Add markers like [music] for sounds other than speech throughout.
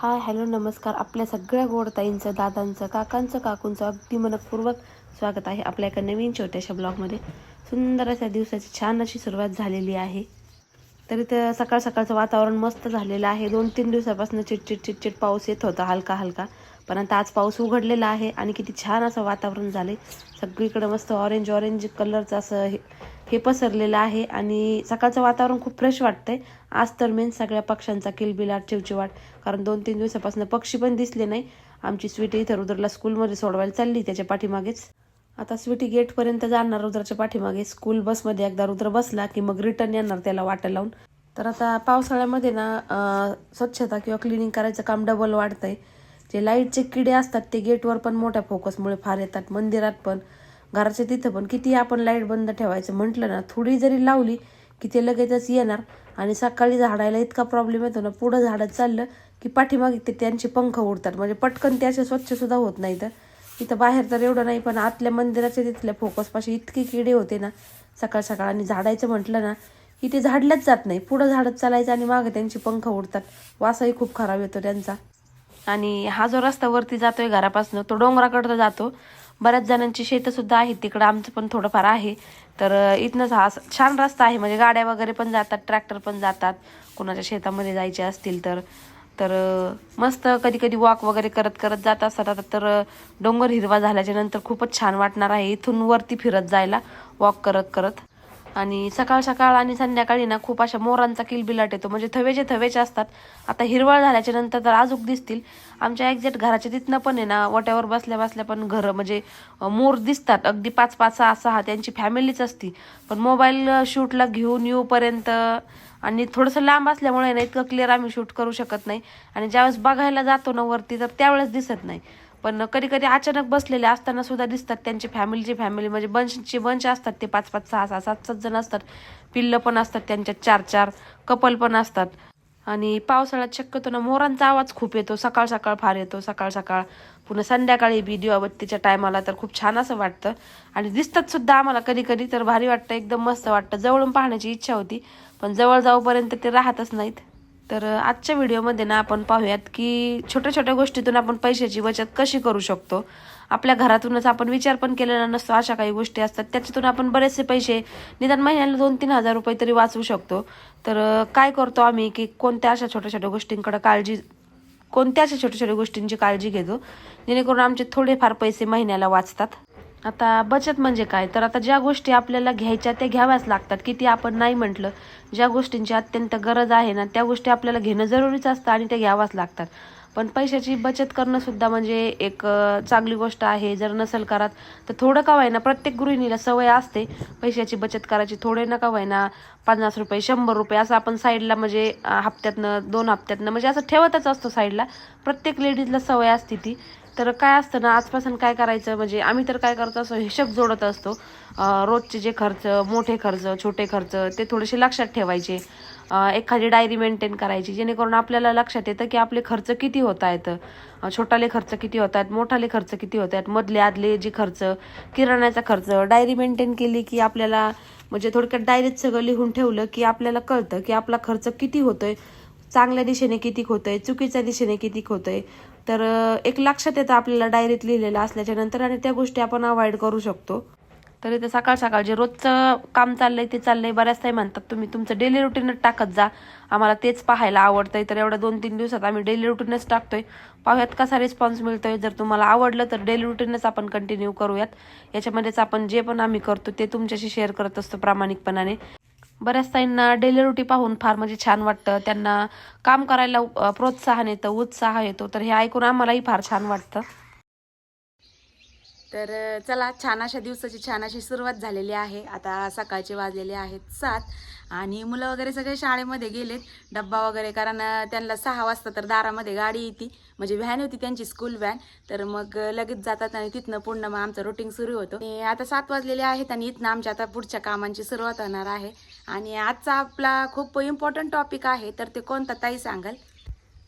Hi hello नमस्कार. आपल्या सगळ्या गोडताईंचं दादांचं काकांचं काकूंचं अगदी मनपूर्वक स्वागत आहे आपल्या एका नवीन छोट्याशा ब्लॉगमध्ये. सुंदर अशा दिवसाची छान अशी सुरुवात झालेली आहे. तरी तर सकाळ सकाळचं वातावरण मस्त झालेलं आहे. दोन तीन दिवसापासून चिटचिट चिटचिट पाऊस येत होता हलका हलका. पण आता आज पाऊस उघडलेला आहे आणि किती छान असं वातावरण झाले सगळीकडे मस्त ऑरेंज ऑरेंज कलरचं असं हे हे पसरलेलं आहे आणि सकाळचं वातावरण खूप फ्रेश वाटतंय. आज तर मेन सगळ्या पक्ष्यांचा किलबिलाट चिवचिवाट कारण दोन तीन दिवसापासून पक्षी पण दिसले नाही. आमची स्वीटी इथं रुद्रला स्कूलमध्ये सोडवायला चालली त्याच्या पाठीमागेच. आता स्वीटी गेटपर्यंत जाणार रुद्राच्या पाठीमागे. स्कूल बसमध्ये एकदा रुद्र बसला की मग रिटर्न येणार त्याला वाटा लावून. तर आता पावसाळ्यामध्ये ना स्वच्छता किंवा क्लिनिंग करायचं काम डबल वाढतंय. जे लाईटचे किडे असतात ते गेटवर पण मोठ्या फोकसमुळे फार येतात मंदिरात पण. घराच्या तिथं पण. किती आपण लाइट बंद ठेवायचं म्हटलं ना थोडी जरी लावली की ते लगेचच येणार आणि सकाळी झाडायला इतका प्रॉब्लेम येतो ना पुढं झाडत चाललं की पाठीमागे ते त्यांचे पंख उडतात. म्हणजे पटकन ते असे स्वच्छसुद्धा होत नाही तर. इथं बाहेर तर एवढं नाही पण आतल्या मंदिराच्या तिथल्या फोकसपाशी इतके किडे होते ना सकाळ सकाळ आणि झाडायचं म्हटलं ना की ते झाडलंच जात नाही. पुढं झाडत चालायचं आणि मागं त्यांची पंख उडतात. वासही खूप खराब येतो त्यांचा. आणि हा जो रस्ता वरती जातोय घरापासून तो डोंगराकडं जातो. बऱ्याच जणांची शेतंसुद्धा आहेत तिकडं आमचं पण थोडंफार आहे. तर इथनंच हा छान रस्ता आहे. म्हणजे गाड्या वगैरे पण जातात ट्रॅक्टर पण जातात. कोणाच्या शेतामध्ये जायचे असतील तर तर मस्त कधी कधी वॉक वगैरे करत करत जात असतात. तर डोंगर हिरवा झाल्याच्यानंतर खूपच छान वाटणार आहे इथून वरती फिरत जायला. वॉक करत करत. आणि सकाळ सकाळ आणि संध्याकाळी ना खूप अशा मोरांचा किलबिलाट येतो. म्हणजे थवेचे थवेचे असतात. आता हिरवळ झाल्याच्यानंतर तर अजूक दिसतील. आमच्या एक्झॅक्ट घराच्या तिथनं पण आहे ना वाट्यावर बसल्या बसल्या पण घरं म्हणजे मोर दिसतात. अगदी पाच पाच सहा सहा त्यांची फॅमिलीच असती. पण मोबाईल शूटला घेऊन येऊपर्यंत आणि थोडंसं लांब असल्यामुळे ना इतकं क्लिअर आम्ही शूट करू शकत नाही. आणि ज्यावेळेस बघायला जातो ना वरती तर त्यावेळेस दिसत नाही. पण कधी कधी अचानक बसलेले असताना सुद्धा दिसतात त्यांची फॅमिलीची फॅमिली म्हणजे बंशची बंच असतात ते पाच पाच सहा सहा सात सात जण असतात. पिल्लं पण असतात त्यांच्यात चार चार कपल पण असतात. आणि पावसाळ्यात शक्यतो ना मोरांचा आवाज खूप येतो. सकाळ सकाळ फार येतो. सकाळ सकाळ. पुन्हा संध्याकाळी बी दिवाबत्तीच्या टायमाला तर खूप छान असं वाटतं. आणि दिसतात सुद्धा आम्हाला कधी कधी तर भारी वाटतं. एकदम मस्त वाटतं. जवळून पाहण्याची इच्छा होती. पण जवळ जाऊपर्यंत ते राहतच नाहीत. तर आजच्या व्हिडिओमध्ये ना आपण पाहूयात की छोट्या छोट्या गोष्टीतून आपण पैशाची बचत कशी करू शकतो. आपल्या घरातूनच आपण विचार पण केलेला नसतो अशा काही गोष्टी असतात. त्याच्यातून आपण बरेचसे पैसे निदान महिन्याला दोन तीन हजार रुपये तरी वाचवू शकतो. तर काय करतो आम्ही की कोणत्या अशा छोट्या छोट्या गोष्टींकडे काळजी कोणत्या अशा छोट्या छोट्या गोष्टींची काळजी घेतो जेणेकरून आमचे थोडेफार पैसे महिन्याला वाचतात. आता बचत म्हणजे काय? तर आता ज्या गोष्टी आपल्याला घ्यायच्या त्या घ्याव्याच लागतात किती आपण नाही म्हटलं ज्या गोष्टींची अत्यंत गरज आहे ना त्या गोष्टी आपल्याला घेणं जरुरीच असतं आणि त्या घ्याव्याच लागतात. पण पैशाची बचत करणं सुद्धा म्हणजे एक चांगली गोष्ट आहे. जर नसेल करत तर थोडं का व्हायना प्रत्येक गृहिणीला सवय असते पैशाची बचत करायची. थोडे नका व्हायना पन्नास रुपये शंभर रुपये असं आपण साईडला म्हणजे हप्त्यातनं दोन हप्त्यातनं म्हणजे असं ठेवतच असतो साईडला. प्रत्येक लेडीजला सवय असते ती. तर काय असतं ना आजपासून काय करायचं म्हणजे आम्ही तर काय करतो असं हिशोब जोडत असतो. रोजचे जे खर्च मोठे खर्च छोटे खर्च ते थोडेसे लक्षात ठेवायचे. एखादी डायरी मेंटेन करायची जेणेकरून आपल्याला लक्षात येतं की आपले खर्च किती होत आहेत. छोटाले खर्च किती होत आहेत मोठाले खर्च किती होत आहेत मधले आदले जे खर्च किराण्याचा खर्च. डायरी मेंटेन केली की आपल्याला म्हणजे थोडक्यात डायरीत सगळं लिहून ठेवलं की आपल्याला कळतं की आपला खर्च किती होतोय. चांगल्या दिशेने किती होतंय चुकीच्या दिशेने किती होतंय. तर एक लक्षात येतं आपल्याला डायरीत लिहिलेलं असल्याच्या नंतर आणि त्या गोष्टी आपण अवॉइड करू शकतो. तर इथे सकाळ सकाळ जे रोजचं काम चाललंय ते चाललंय. बऱ्याच ताई म्हणतात तुम्ही तुमचं डेली रुटीनच टाकत जा. आम्हाला तेच पाहायला आवडतंय. तर एवढ्या दोन तीन दिवसात आम्ही डेली रुटीनच टाकतोय. पाहूयात कसा रिस्पॉन्स मिळतोय. जर तुम्हाला आवडलं तर डेली रुटीनच आपण कंटिन्यू करूयात. याच्यामध्येच आपण जे पण आम्ही करतो ते तुमच्याशी शेअर करत असतो प्रामाणिकपणाने. बऱ्याच ताईंना डेली रुटी पाहून फार म्हणजे छान वाटतं. त्यांना काम करायला प्रोत्साहन येतं उत्साह येतो. तर हे ऐकून आम्हालाही फार छान वाटतं. तर चला छान अशा दिवसाची छान अशी सुरुवात झालेली आहे. आता सकाळचे वाजलेले आहेत सात आणि मुलं वगैरे सगळे शाळेमध्ये गेलेत. डब्बा वगैरे कारण त्यांना सहा वाजता तर दारामध्ये गाडी येते. म्हणजे व्हॅन होती त्यांची स्कूल व्हॅन तर मग लगेच जातात आणि तिथनं पूर्ण मग आमचं रुटीन सुरू होतं. आणि आता सात वाजलेले आहेत आणि इथनं आमच्या आता पुढच्या कामांची सुरुवात होणार आहे. आणि आजचा आपला खूप इम्पॉर्टंट टॉपिक आहे. तर ते कोणता? ताई सांगाल.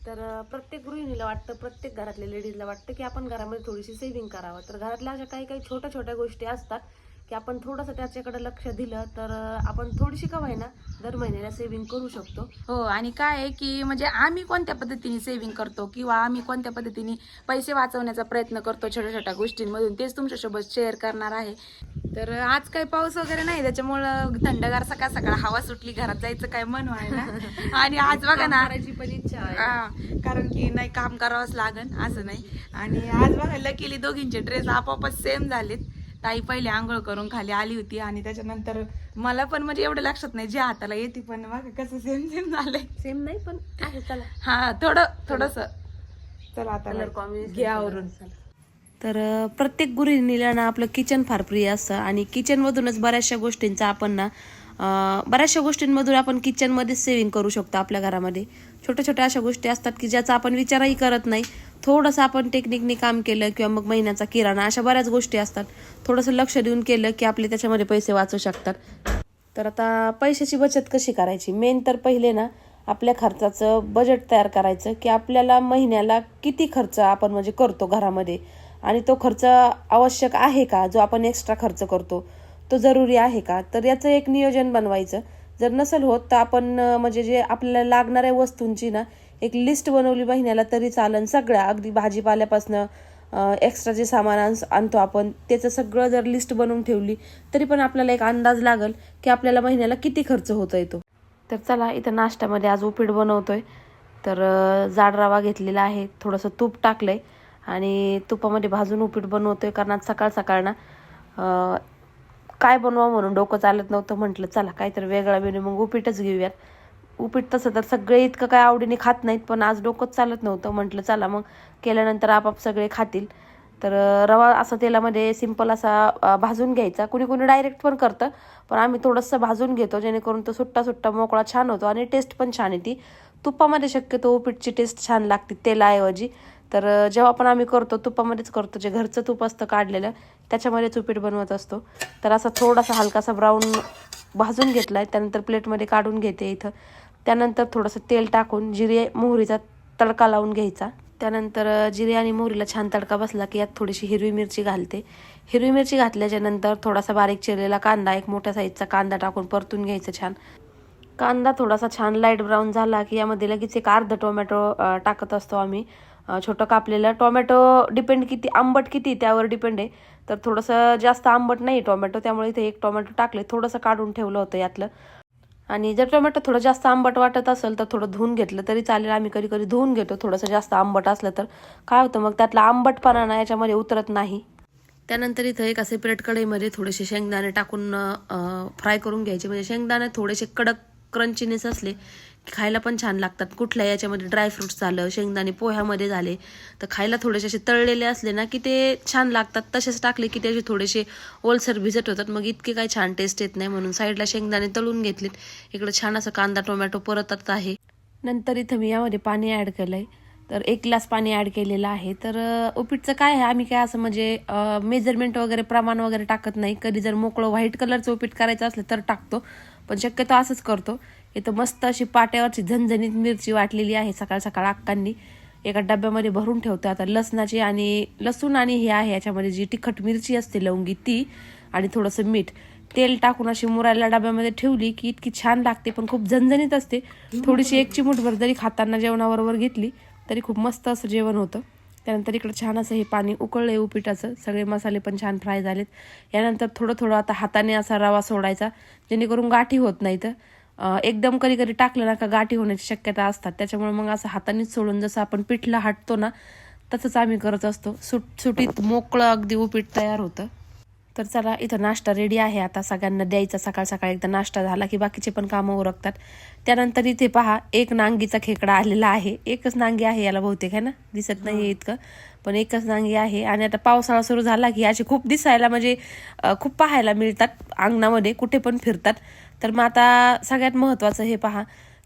तर प्रत्येक गृहिणीला वाटतं प्रत्येक घरातल्या लेडीजला वाटतं की आपण घरामध्ये थोडीशी सेव्हिंग करावं. तर घरातल्या अशा काही काही छोट्या छोट्या गोष्टी असतात की आपण थोडंसं त्याच्याकडे लक्ष दिलं तर आपण थोडीशी का ना दर महिन्याला सेव्हिंग करू शकतो. हो आणि काय आहे की म्हणजे आम्ही कोणत्या पद्धतीने सेव्हिंग करतो किंवा आम्ही कोणत्या पद्धतीने पैसे वाचवण्याचा प्रयत्न करतो छोट्या छोट्या गोष्टींमधून तेच तुमच्यासोबत शेअर करणार आहे. तर आज काही पाऊस वगैरे नाही त्याच्यामुळं थंडगार सकाळ सकाळ हवा सुटली घरात जायचं काय मन व्हायला. [laughs] आणि आज बघा ना पण इच्छा आहे. कारण की नाही काम करावंच लागन असं नाही. आणि आज बघा लकीली दोघींचे ड्रेस आपोआपच सेम झालेत. ताई पहिले आंघोळ करून खाली आली होती आणि त्याच्यानंतर मला पण म्हणजे एवढं लक्षात नाही जे हाताला येते पण बघा कसं सेम सेम झालंय. सेम नाही पण आहे चला. हा थोडं थोडस. चला आता कॉम्बिनेशन घ्या आवरून. तर प्रत्येक गृहिणीला ना आपलं किचन फार प्रिय असतं आणि किचनमधूनच बऱ्याचशा गोष्टींचा आपण ना बऱ्याचशा गोष्टींमधून आपण किचनमध्येच सेव्हिंग करू शकतो आपल्या घरामध्ये. छोट्या छोट्या अशा गोष्टी असतात की ज्याचा आपण विचारही करत नाही थोडंसं आपण टेक्निकने काम केलं किंवा मग महिन्याचा किराणा अशा बऱ्याच गोष्टी असतात. थोडंसं लक्ष देऊन केलं की आपले त्याच्यामध्ये पैसे वाचू शकतात. तर आता पैशाची बचत कशी करायची? मेन तर पहिले ना आपल्या खर्चाचं बजेट तयार करायचं की आपल्याला महिन्याला किती खर्च आपण म्हणजे करतो घरामध्ये? आणि तो खर्च आवश्यक आहे का? जो आपण एक्स्ट्रा खर्च करतो तो जरुरी आहे का? तर याचं एक नियोजन बनवायचं. जर नसेल होत तर आपण म्हणजे जे आपल्याला लागणाऱ्या वस्तूंची ना एक लिस्ट बनवली महिन्याला तरी चालन सगळ्या. अगदी भाजीपाल्यापासनं एक्स्ट्रा जे सामान आण- आणतो आपण त्याचं सगळं जर लिस्ट बनवून ठेवली तरी पण आपल्याला एक अंदाज लागल की आपल्याला महिन्याला किती खर्च होतो येतो तर चला इथं नाश्त्यामध्ये आज उपीट बनवतोय. तर जाड रवा घेतलेला आहे थोडंसं तूप टाकलंय आणि तुपामध्ये भाजून उपीट बनवतोय कारण आज सकाळ सकाळ ना काय बनवा म्हणून डोकं चालत नव्हतं म्हटलं चला काहीतरी वेगळा मेनू मग उपीटच घेऊयात. उपीट तसं तर सगळे इतकं काय आवडीने खात नाहीत पण आज डोकंच चालत नव्हतं. म्हटलं चला मग. केल्यानंतर आपाप सगळे खातील. तर रवा असा तेलामध्ये सिंपल असा भाजून घ्यायचा. कुणी कुणी डायरेक्ट पण करतं पण आम्ही थोडंसं भाजून घेतो जेणेकरून तो सुट्टा सुट्टा मोकळा छान होतो आणि टेस्ट पण छान येते. तुपामध्ये शक्यतो उपीटची टेस्ट छान लागते तेलाऐवजी. तर जेव्हा पण आम्ही करतो तुपामध्येच करतो जे घरचं तूप असतं काढलेलं त्याच्यामध्येच उपीट बनवत असतो. तर असा थोडासा हलकासा ब्राऊन भाजून घेतला आहे त्यानंतर प्लेटमध्ये काढून घेते इथं. त्यानंतर थोडंसं तेल टाकून जिरे मोहरीचा तडका लावून घ्यायचा. त्यानंतर जिरे आणि मोहरीला छान तडका बसला की यात थोडीशी हिरवी मिरची घालते. हिरवी मिरची घातल्याच्यानंतर थोडासा बारीक चिरलेला कांदा एक मोठ्या साईजचा कांदा टाकून परतून घ्यायचं छान. कांदा थोडासा छान लाइट ब्राऊन झाला की यामध्ये लगेच एक अर्ध टोमॅटो टाकत असतो आम्ही. छोटं कापलेलं. टोमॅटो डिपेंड किती आंबट किती त्यावर डिपेंड आहे. तर थोडंसं जास्त आंबट नाही टोमॅटो त्यामुळे इथे एक टोमॅटो टाकले. थोडंसं काढून ठेवलं होतं यातलं. आणि जर टोमॅटो थोडं जास्त आंबट वाटत असेल तर थोडं धुवून घेतलं तरी चालेल. आम्ही कधी कधी धुवून घेतो थोडंसं जास्त आंबट असलं तर. काय होतं मग त्यातला आंबटपणा ना याच्यामध्ये उतरत नाही. त्यानंतर इथं एक असे प्लेट कढईमध्ये थोडेसे शेंगदाणे टाकून फ्राय करून घ्यायचे. म्हणजे शेंगदाणे थोडेसे कडक क्रंचीनेस असले खायला पण छान लागतात. कुठल्या याच्यामध्ये ड्रायफ्रुट्स झालं शेंगदाणे पोह्यामध्ये झाले तर खायला थोडेसे असे तळलेले असले ना की ते छान लागतात. तसेच टाकले की त्याचे थोडेसे ओलसर भिजत होतात. मग इतके काही छान टेस्ट येत नाही म्हणून साईडला शेंगदाणे तळून घेतलेत. इकडे छान असं कांदा टोमॅटो परतत आहे. नंतर इथं मी यामध्ये पाणी ॲड केलं आहे तर एक ग्लास पाणी ॲड केलेलं आहे. तर उपीटचं काय आहे? आम्ही काय असं म्हणजे मेजरमेंट वगैरे प्रमाण वगैरे टाकत नाही. कधी जर मोकळं व्हाईट कलरचं उपीट करायचं असलं तर टाकतो. पण शक्यतो असंच करतो. इथं मस्त अशी पाट्यावरची झणझणीत मिरची वाटलेली आहे सकाळ सकाळ अक्कांनी. एका डब्यामध्ये भरून ठेवतो आता लसणाची आणि लसूण आणि हे आहे याच्यामध्ये जी तिखट मिरची असते लवंगी ती आणि थोडंसं मीठ. तेल टाकून अशी मुरायला डब्यामध्ये ठेवली की इतकी छान लागते पण खूप झणझणीत असते. थोडीशी एक चिमूटभर जरी खाताना जेवणाबरोबर घेतली तरी खूप मस्त असं जेवण होतं. त्यानंतर इकडं छान असं हे पाणी उकळलंय उपिटाचं. सगळे मसाले पण छान फ्राय झालेत. यानंतर थोडं थोडं आता हाताने असा रवा सोडायचा जेणेकरून गाठी होत नाही तर एकदम कधी कधी टाकलं ना का गाठी होण्याची शक्यता असतात. त्याच्यामुळे मग असं हातानेच सोडून जसं आपण पिठला हटतो ना तसंच आम्ही करत असतो. सुट सुटीत मोकळं अगदी उपीट तयार होतं. तर चला इथं नाश्ता रेडी आहे. आता सगळ्यांना द्यायचा सकाळ सकाळ एकदा नाश्ता झाला की बाकीचे पण कामं उरकतात. त्यानंतर इथे पहा एक नांगीचा खेकडा आलेला आहे. एकच नांगी आहे याला बहुतेक आहे ना? दिसत नाही इतकं. पण एकच नांगी आहे आणि आता पावसाळा सुरू झाला की असे खूप दिसायला म्हणजे खूप पाहायला मिळतात अंगणामध्ये कुठे पण फिरतात. तर मग आता सगळ्यात महत्त्वाचं हे पहा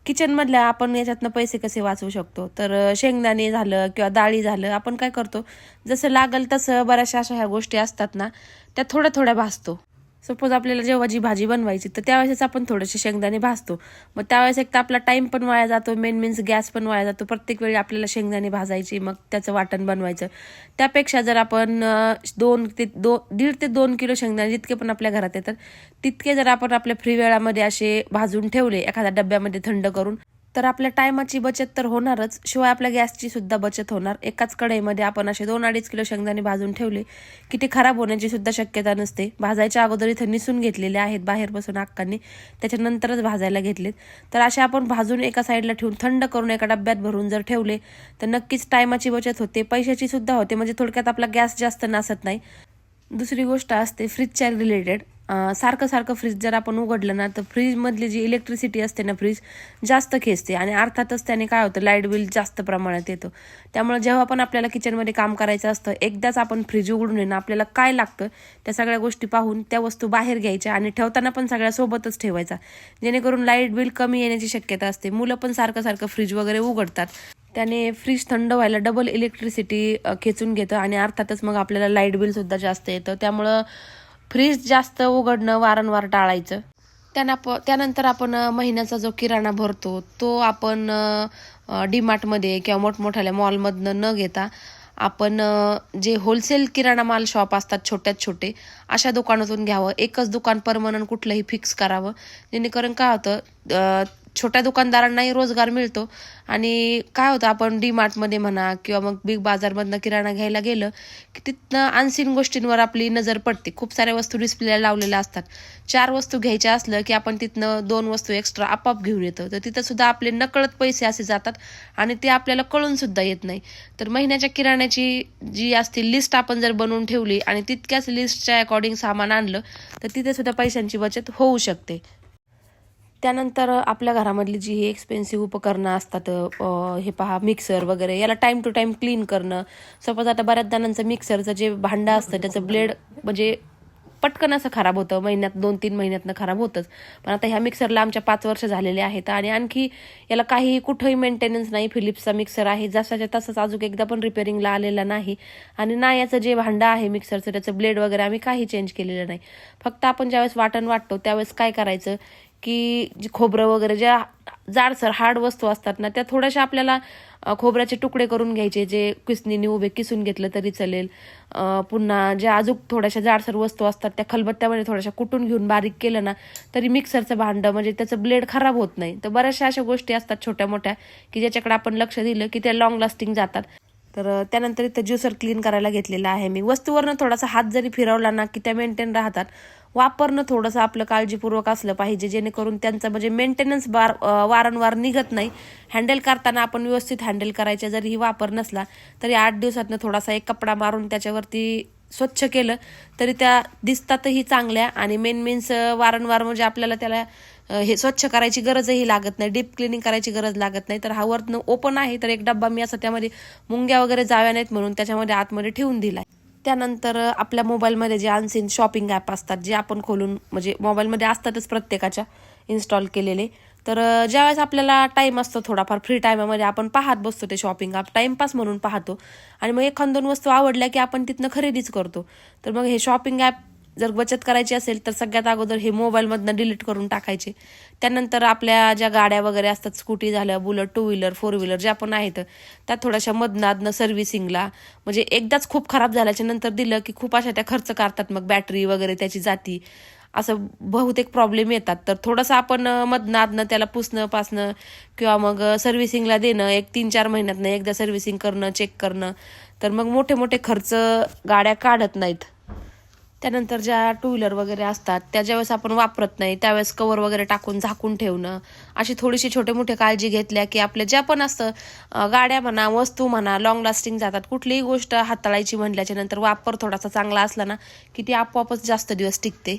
किचनमधल्या आपण याच्यातनं पैसे कसे वाचवू शकतो? तर शेंगदाणे झालं किंवा डाळी झालं आपण काय करतो? जसं लागल तसं बऱ्याचशा अशा ह्या गोष्टी असतात ना त्या थोड्या थोड्या भासतो. सपोज आपल्याला जेव्हा जी भाजी बनवायची तर त्यावेळेस आपण थोडेसे शेंगदाणे भाजतो. मग त्यावेळेस एक तर आपला टाइम पण वाया जातो मेन मीन्स गॅस पण वाया जातो. प्रत्येक वेळी आपल्याला शेंगदाणे भाजायची मग त्याचं वाटण बनवायचं. त्यापेक्षा जर आपण दोन ते दो दीड ते दोन किलो शेंगदाणे जितके पण आपल्या घरात येतात तितके जर आपण आपल्या फ्री वेळामध्ये असे भाजून ठेवले एखाद्या डब्यामध्ये थंड करून तर आपल्या टायमाची बचत तर होणारच. शिवाय आपल्या गॅसची सुद्धा बचत होणार. एकाच कढईमध्ये आपण असे दोन अडीच किलो शेंगदाणे भाजून ठेवले की ते खराब होण्याची सुद्धा शक्यता नसते. भाजायच्या अगोदर इथं निसून घेतलेले आहेत बाहेर बसून अक्कांनी. त्याच्यानंतरच भाजायला घेतलेत. तर असे आपण भाजून एका साईडला ठेवून थंड करून एका डब्यात भरून जर ठेवले तर नक्कीच टायमाची बचत होते. पैशाची सुद्धा होते. म्हणजे थोडक्यात आपला गॅस जास्त नासत नाही. दुसरी गोष्ट असते फ्रीजच्या रिलेटेड सारखं सारखं फ्रीज जर आपण उघडलं ना तर फ्रीजमधली जी इलेक्ट्रिसिटी असते ना फ्रीज जास्त खेचते. आणि अर्थातच त्याने काय होतं लाइट बिल जास्त प्रमाणात येतं. त्यामुळे जेव्हा पण आपल्याला किचनमध्ये काम करायचं असतं एकदाच आपण फ्रीज उघडून येणं आपल्याला काय लागतं त्या सगळ्या गोष्टी पाहून त्या वस्तू बाहेर घ्यायच्या आणि ठेवताना पण सगळ्या सोबतच ठेवायचा. जेणेकरून लाइट बिल कमी येण्याची शक्यता असते. मुलं पण सारखं सारखं फ्रीज वगैरे उघडतात. त्याने फ्रीज थंड व्हायला डबल इलेक्ट्रिसिटी खेचून घेतं आणि अर्थातच मग आपल्याला लाइट बिलसुद्धा जास्त येतं. त्यामुळं फ्रीज जास्त उघडणं वारंवार टाळायचं. त्यांना प त्यानंतर आपण महिन्याचा जो किराणा भरतो तो आपण डीमार्टमध्ये किंवा मोठमोठ्या मॉलमधनं न घेता आपण जे होलसेल किराणा माल शॉप असतात छोट्यात छोटे अशा दुकानातून घ्यावं. एकच दुकान परमनंट कुठलंही फिक्स करावं. जेणेकरून काय होतं छोट्या दुकानदारांनाही रोजगार मिळतो. आणि काय होतं आपण डी मार्टमध्ये म्हणा किंवा मग बिग बाजारमधनं किराणा घ्यायला गेलं की तिथनं आणसीन गोष्टींवर आपली नजर पडते. खूप साऱ्या वस्तू डिस्प्लेला लावलेल्या असतात. चार वस्तू घ्यायच्या असलं की आपण तिथनं दोन वस्तू एक्स्ट्रा आपाप घेऊन येतो. तर तिथं सुद्धा आपले नकळत पैसे असे जातात आणि ते आपल्याला कळून सुद्धा येत नाही. तर महिन्याच्या किराण्याची जी असते लिस्ट आपण जर बनवून ठेवली आणि तितक्याच लिस्टच्या अकॉर्डिंग सामान आणलं तर तिथे सुद्धा पैशांची बचत होऊ शकते. त्यानंतर आपल्या घरामधली जी हे एक्सपेन्सिव्ह उपकरणं असतात हे पहा मिक्सर वगैरे याला टाईम टू टाईम क्लीन करणं. सपोज आता बऱ्याच जणांचं मिक्सरचं जे भांडं असतं त्याचं ब्लेड म्हणजे पटकन असं खराब होतं. महिन्यात दोन तीन महिन्यातनं खराब होतंच. पण आता ह्या मिक्सरला आमच्या पाच वर्ष झालेले आहेत आणि आणखी याला काही कुठंही मेंटेनन्स नाही. फिलिप्सचा मिक्सर आहे जसाच्या तसंच अजून एकदा पण रिपेअरिंगला आलेला नाही. आणि ना याचं जे भांडं आहे मिक्सरचं त्याचं ब्लेड वगैरे आम्ही काही चेंज केलेलं नाही. फक्त आपण ज्यावेळेस वाटण वाटतो त्यावेळेस काय करायचं? की जी खोबरं वगैरे ज्या जाडसर हार्ड वस्तू असतात ना त्या थोड्याशा आपल्याला खोबऱ्याचे तुकडे करून घ्यायचे जे किसनीने उभे किसून घेतलं तरी चालेल. पुन्हा ज्या अजून थोड्याशा जाडसर वस्तू असतात त्या खलबत्त्यामध्ये थोड्याशा कुटून घेऊन बारीक केलं ना तरी मिक्सरचं भांडं म्हणजे त्याचं ब्लेड खराब होत नाही. तर बऱ्याचशा अशा गोष्टी असतात छोट्या मोठ्या की ज्याच्याकडे आपण लक्ष दिलं की त्या लॉंग लास्टिंग जातात. तर त्यानंतर इथं ज्युसर क्लीन करायला घेतलेला आहे मी. वस्तूवरनं थोडासा हात जरी फिरवला ना की त्या मेंटेन राहतात वापरणं थोडंसं आपलं काळजीपूर्वक असलं पाहिजे जेणेकरून त्यांचं म्हणजे मेंटेनन्स बार वारंवार निघत नाही. हँडल करताना आपण व्यवस्थित हँडल करायचे जरी ही वापर नसला तरी आठ दिवसातनं थोडासा एक कपडा मारून त्याच्यावरती स्वच्छ केलं तरी त्या दिसतातही चांगल्या आणि मेन मीन्स वारंवार म्हणजे आपल्याला त्याला हे स्वच्छ करायची गरजही लागत नाही डीप क्लिनिंग करायची गरज लागत नाही. तर हा वरतनं ओपन आहे तर एक डब्बा मी असं त्यामध्ये मुंग्या वगैरे जाव्या नाहीत म्हणून त्याच्यामध्ये आतमध्ये ठेवून दिलाय. त्यानंतर आपल्या मोबाईलमध्ये जे अनसिन शॉपिंग ॲप असतात जे आपण खोलून म्हणजे मोबाईलमध्ये असतातच प्रत्येकाच्या इन्स्टॉल केलेले. तर ज्यावेळेस आपल्याला टाईम असतो थोडाफार फ्री टाईमामध्ये आपण पाहत बसतो ते शॉपिंग ॲप टाईमपास म्हणून पाहतो. आणि मग एखाद दोन वस्तू आवडल्या की आपण तिथनं खरेदीच करतो. तर मग हे शॉपिंग ॲप जर बचत करायची असेल तर सगळ्यात अगोदर हे मोबाईलमधनं डिलीट करून टाकायचे. त्यानंतर आपल्या ज्या गाड्या वगैरे असतात स्कूटी झाल्या bullet two wheeler four wheeler ज्या पण आहेत त्या थोड्याशा मधनादनं सर्व्हिसिंगला म्हणजे एकदाच खूप खराब झाल्याच्यानंतर दिलं की खूप अशा त्या खर्च करतात मग बॅटरी वगैरे त्याची जाती. असं बहुतेक प्रॉब्लेम येतात. तर थोडंसं आपण अं, त्याला पुसणं पासणं किंवा मग सर्व्हिसिंगला देणं एक तीन चार महिन्यातनं एकदा सर्व्हिसिंग करणं चेक करणं तर मग मोठे मोठे खर्च गाड्या काढत नाहीत. त्यानंतर ज्या टू व्हीलर वगैरे असतात त्या ज्यावेळेस आपण वापरत नाही त्यावेळेस कवर वगैरे टाकून झाकून ठेवणं अशी थोडीशी छोटे मोठे काळजी घेतल्या की आपल्या ज्या पण असतं गाड्या म्हणा वस्तू म्हणा लॉंग लास्टिंग जातात. कुठलीही गोष्ट हाताळायची म्हटल्याच्या नंतर वापर थोडासा चांगला असला ना की ती आपोआपच जास्त दिवस टिकते.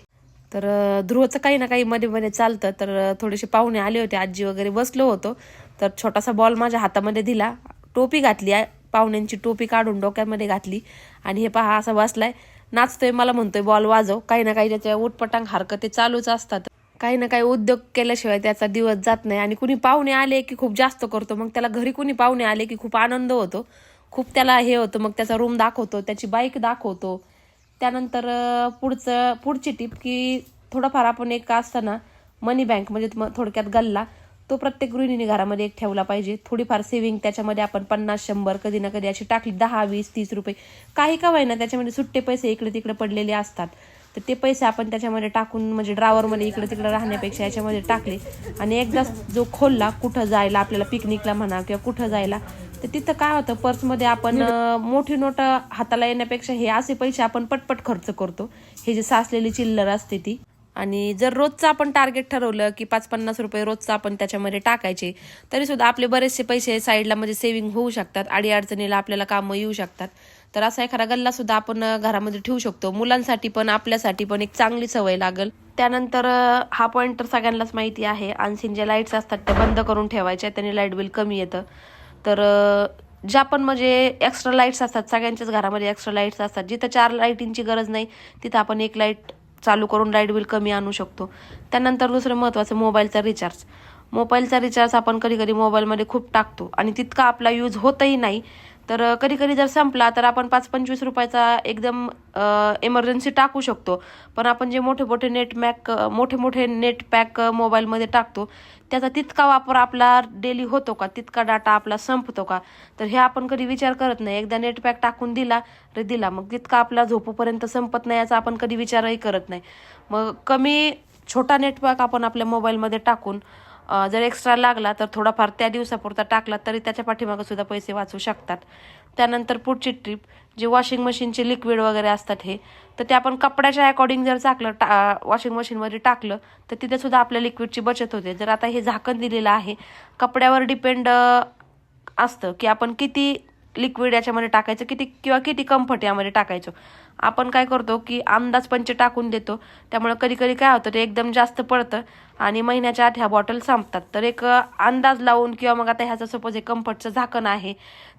तर ध्रुवचं काही ना काही मध्ये मध्ये चालतं. तर थोडेसे पाहुणे आले होते आजी वगैरे बसलो होतो. तर छोटासा बॉल माझ्या हातामध्ये दिला. टोपी घातली पाहुण्यांची टोपी काढून डोक्यामध्ये घातली. आणि हे पहा असा बसलाय. नाचतोय मला म्हणतोय बॉल वाजव. काही ना काही त्याच्या उटपटांग हरकते चालूच असतात. काही ना काही उद्योग केल्याशिवाय त्याचा दिवस जात नाही. आणि कुणी पाहुणे आले की खूप जास्त करतो. मग त्याला घरी कुणी पाहुणे आले की खूप आनंद होतो. खूप त्याला हे होतं मग त्याचा रूम दाखवतो त्याची बाईक दाखवतो. त्यानंतर पुढचं पुढची टीप की थोडंफार आपण एक असताना मनी बँक म्हणजे थोडक्यात गल्ला. तो प्रत्येक गृहिणीने घरामध्ये एक ठेवला पाहिजे. थोडीफार सेव्हिंग त्याच्यामध्ये आपण पन्नास शंभर कधी ना कधी अशी टाकली. दहा वीस तीस रुपये. काही का ना त्याच्यामध्ये सुट्टे पैसे इकडे तिकडे पडलेले असतात. तर ते पैसे आपण त्याच्यामध्ये टाकून म्हणजे ड्रावरमध्ये इकडे तिकडे राहण्यापेक्षा याच्यामध्ये टाकले. आणि एकदा जो खोलला कुठं जायला आपल्याला पिकनिकला म्हणा किंवा कुठं जायला तर तिथं काय होतं पर्समध्ये आपण मोठी नोट हाताला येण्यापेक्षा हे असे पैसे आपण पटपट खर्च करतो. हे जे साचलेली चिल्लर असते ती. आणि जर रोजचं आपण टार्गेट ठरवलं की पाच पन्नास रुपये रोजचं आपण त्याच्यामध्ये टाकायचे तरी सुद्धा आपले बरेचसे पैसे साईडला म्हणजे सेव्हिंग होऊ शकतात अडी अडचणीला आपल्याला कामं येऊ शकतात. तर असा एखादा गल्ला सुद्धा आपण घरामध्ये ठेवू शकतो. मुलांसाठी पण आपल्यासाठी पण एक चांगली सवय लागल. त्यानंतर हा पॉईंट तर सगळ्यांनाच माहिती आहे. आणखीन ज्या लाईट्स असतात त्या बंद करून ठेवायच्या त्याने लाइट बिल कमी येतं. तर ज्या पण म्हणजे एक्स्ट्रा लाईट्स असतात सगळ्यांच्याच घरामध्ये एक्स्ट्रा लाईट्स असतात. जिथं चार लाईटींची गरज नाही तिथं आपण एक लाइट चालू करून लाइट बिल कमी आणू शकतो. त्यानंतर दुसरं महत्त्वाचं मोबाईलचा रिचार्ज मोबाईलचा रिचार्ज आपण कधी कधी मोबाईलमध्ये खूप टाकतो आणि तितका आपला यूज होतही नाही. तर कधी कधी जर संपला तर आपण पाच पंचवीस रुपयाचा एकदम एमर्जन्सी टाकू शकतो. पण आपण जे मोठे मोठे नेट मॅक मोठे मोठे नेट पॅक मोबाईलमध्ये टाकतो त्याचा तितका वापर आपला डेली होतो का? तितका डाटा आपला संपतो का? तर हे आपण कधी विचार करत नाही. एकदा नेट पॅक टाकून दिला रे दिला मग तितका आपला झोपूपर्यंत संपत नाही याचा आपण कधी विचारही करत नाही. मग कमी छोटा नेटवर्क आपण आपल्या मोबाईलमध्ये टाकून जर एक्स्ट्रा लागला तर थोडाफार त्या दिवसापुरता टाकला तरी त्याच्या पाठीमागं सुद्धा पैसे वाचू शकतात. त्यानंतर पुढची ट्रिप जे वॉशिंग मशीनचे लिक्विड वगैरे असतात हे तर ते आपण कपड्याच्या अकॉर्डिंग जर चाकलं टा वॉशिंग मशीनमध्ये टाकलं तर तिथे सुद्धा आपल्या लिक्विडची बचत होते. जर आता हे झाकण दिलेलं आहे कपड्यावर डिपेंड असतं की आपण किती लिक्विड याच्यामध्ये टाकायचं किती किंवा किती कम्फर्ट यामध्ये टाकायचं. आपण काय करतो की अंदाज पंच टाकून देतो. त्यामुळे कधी कधी काय होतं ते एकदम जास्त पडतं आणि महिन्याच्या आत ह्या बॉटल संपतात. तर एक अंदाज लावून किंवा मग आता ह्याचं सपोज हे कम्फर्टचं झाकण आहे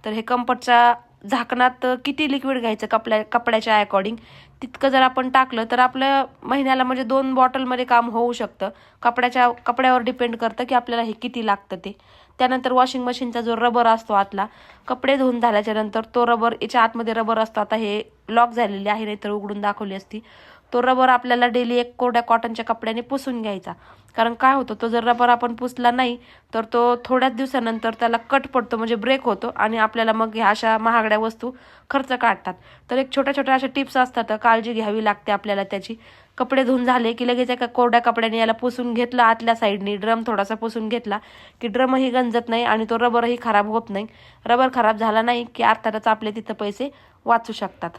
तर हे कम्फर्टच्या झाकणात किती लिक्विड घ्यायचं कपड्या कपड्याच्या अकॉर्डिंग तितकं जर आपण टाकलं तर आपलं महिन्याला म्हणजे दोन बॉटलमध्ये काम होऊ शकतं. कपड्याच्या कपड्यावर डिपेंड करतं की आपल्याला हे किती लागतं ते. त्यानंतर वॉशिंग मशीनचा जो रबर असतो आतला कपडे धुवून झाल्याच्यानंतर तो रबर याच्या आतमध्ये रबर असतो. आता हे लॉक झालेले आहे नाहीतर उघडून दाखवली असती. तो रबर आपल्याला डेली एक कोरड्या कॉटनच्या कपड्याने पुसून घ्यायचा. कारण काय होतं तो जर रबर आपण पुसला नाही तर तो थोड्याच दिवसानंतर त्याला कट पडतो म्हणजे ब्रेक होतो आणि आपल्याला मग ह्या अशा महागड्या वस्तू खर्च काढतात. तर एक छोट्या छोट्या अशा टिप्स असतात काळजी घ्यावी लागते आपल्याला त्याची. कपडे धुवून झाले की लगेच एका कोरड्या कपड्याने याला पुसून घेतला आतल्या साईडनी ड्रम थोडासा पुसून घेतला की ड्रमही गंजत नाही आणि तो रबरही खराब होत नाही. रबर खराब झाला नाही की अर्थातच आपले तिथं पैसे वाचू शकतात.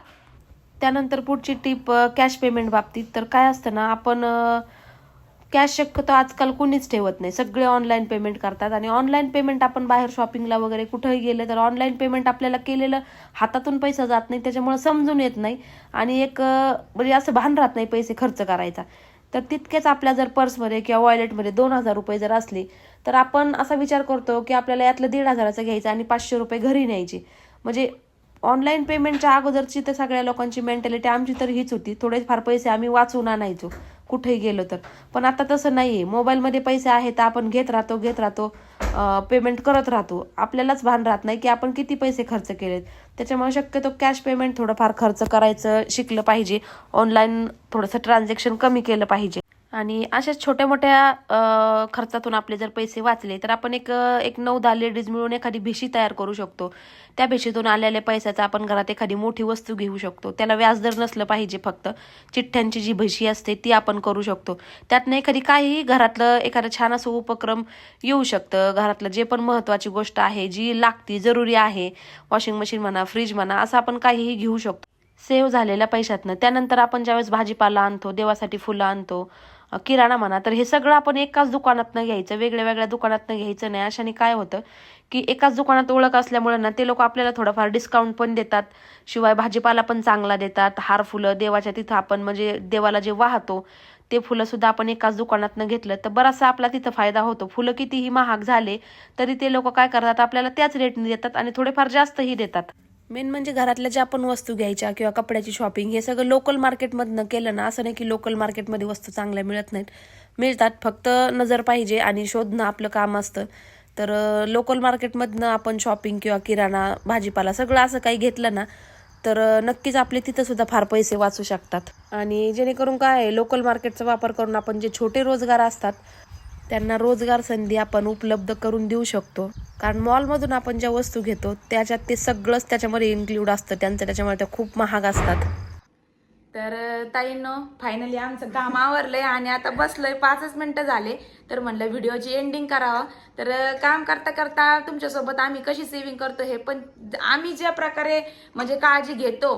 त्यानंतर पुढची टीप कॅश पेमेंट बाबतीत. तर काय असतं ना आपण कॅश शक्यतो आजकाल कुणीच ठेवत नाही. सगळे ऑनलाईन पेमेंट करतात आणि ऑनलाईन पेमेंट आपण बाहेर शॉपिंगला वगैरे कुठंही गेलं तर ऑनलाईन पेमेंट आपल्याला केलेलं हातातून पैसा जात नाही त्याच्यामुळे समजून येत नाही आणि एक म्हणजे असं भान राहत नाही पैसे खर्च करायचा. तर तितकेच आपल्या जर पर्समध्ये किंवा वॉलेटमध्ये दोन हजार रुपये जर असले तर आपण असा विचार करतो की आपल्याला यातलं दीड हजाराचं घ्यायचं आणि पाचशे रुपये घरी न्यायचे. म्हणजे ऑनलाईन पेमेंटच्या अगोदरची तर सगळ्या लोकांची मेंटॅलिटी आमची तर हीच होती. थोडेफार पैसे आम्ही वाचून आणायचो. कुठेही गेलो तर. पण आता तसं नाही आहे मोबाईलमध्ये पैसे आहेत तर आपण घेत राहतो घेत राहतो पेमेंट करत राहतो. आपल्यालाच भान राहत नाही की आपण किती पैसे खर्च केलेत. त्याच्यामुळे शक्यतो कॅश पेमेंट थोडंफार खर्च करायचं शिकलं पाहिजे. ऑनलाईन थोडंसं ट्रान्झॅक्शन कमी केलं पाहिजे. आणि अशाच छोट्या मोठ्या खर्चातून आपले जर पैसे वाचले तर आपण एक एक नऊ दहा लेडीज मिळून एखादी भिशी तयार करू शकतो. त्या पेशीतून आलेल्या पैशाचा आपण घरात एखादी मोठी वस्तू घेऊ शकतो. त्याला व्याजदर नसलं पाहिजे फक्त. चिठ्ठ्यांची जी भशी असते ती आपण करू शकतो. त्यातनं एखादी काहीही घरातलं एखादं छान असं उपक्रम येऊ शकतं. घरातलं जे पण महत्त्वाची गोष्ट आहे जी लागती जरुरी आहे वॉशिंग मशीन म्हणा फ्रीज म्हणा असं आपण काहीही घेऊ शकतो. सेव्ह झालेल्या पैशातनं. त्यानंतर आपण ज्यावेळेस भाजीपाला आणतो देवासाठी फुलं आणतो किराणा म्हणा तर हे सगळं आपण एकाच दुकानातनं घ्यायचं वेगळ्या वेगळ्या दुकानातनं घ्यायचं नाही. अशाने काय होतं की एकाच दुकानात ओळख असल्यामुळे ना ते लोक आपल्याला थोडंफार डिस्काउंट पण देतात. शिवाय भाजीपाला पण चांगला देतात. हार फुलं देवाच्या तिथं आपण म्हणजे देवाला जे वाहतो ते फुलं सुद्धा आपण एकाच दुकानातनं घेतलं तर बराचसा आपला तिथं फायदा होतो. फुलं कितीही महाग झाले तरी ते लोक काय करतात? आपल्याला त्याच रेटने देतात आणि थोडेफार जास्तही देतात. मेन म्हणजे घरातल्या ज्या पण वस्तू घ्यायच्या किंवा कपड्याची शॉपिंग हे सगळं लोकल मार्केटमधनं केलं ना असं नाही की लोकल मार्केटमध्ये वस्तू चांगल्या मिळत नाहीत. मिळतात फक्त नजर पाहिजे आणि शोधणं आपलं काम असतं. तर लोकल मार्केटमधनं आपण शॉपिंग किंवा किराणा भाजीपाला सगळं असं काही घेतलं ना तर नक्कीच आपले तिथं सुद्धा फार पैसे वाचू शकतात. आणि जेणेकरून काय आहे लोकल मार्केटचा वापर करून आपण जे छोटे रोजगार असतात त्यांना रोजगार संधी आपण उपलब्ध करून देऊ शकतो. कारण मॉलमधून आपण ज्या वस्तू घेतो त्याच्यात ते सगळंच त्याच्यामध्ये इन्क्लूड असतं. त्यांचं त्याच्यामुळे त्या खूप महाग असतात. तर ताईंनो फायनली आमचं काम आवरलंय आणि आता बसलोय. पाचच मिनिटं झाले. तर म्हणलं व्हिडिओची एंडिंग करावं. तर काम करता करता तुमच्यासोबत आम्ही कशी सेव्हिंग करतो हे पण आम्ही ज्या प्रकारे म्हणजे काळजी घेतो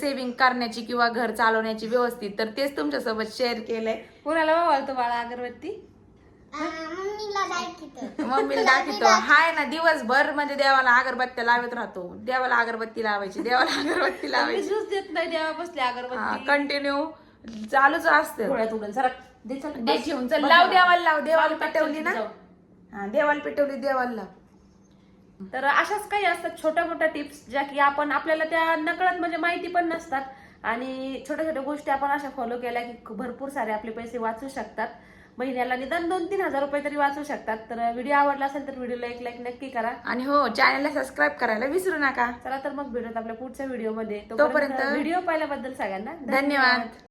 सेव्हिंग करण्याची किंवा घर चालवण्याची व्यवस्थित तर तेच तुमच्यासोबत शेअर केलंय. कुणाला वावरतो बाळा अगरबत्ती? मम्मीला दाखवतो [laughs] हाय ना दिवसभर म्हणजे देवाला अगरबत्त्या लावत राहतो. देवाला अगरबत्ती लावायची देवाला अगरबत्ती [laughs] लावायची. देत नाही देवा बसले कंटिन्यू चालूच असतं. डोळ्यात उडून जरा दे चल. दे ठेवून चल लाव देवाला लाव. देवाला पेटवली ना. हा देवाला पेटवली देवाला लाव. तर अशाच काही असतात छोट्या मोठ्या टिप्स ज्या की आपण आपल्याला त्या नकळत म्हणजे माहिती पण नसतात. आणि छोट्या छोट्या गोष्टी आपण अशा फॉलो केल्या की भरपूर सारे आपले पैसे वाचू शकतात. महिन्याला निदान दोन तीन हजार रुपये तरी वाचू शकतात. तर व्हिडिओ आवडला असेल तर व्हिडिओला एक लाईक नक्की करा. आणि हो चॅनलला सबस्क्राईब करायला विसरू नका. चला तर मग भेटत आपल्या पुढच्या व्हिडिओमध्ये तोपर्यंत व्हिडिओ पाहिल्याबद्दल सगळ्यांना धन्यवाद.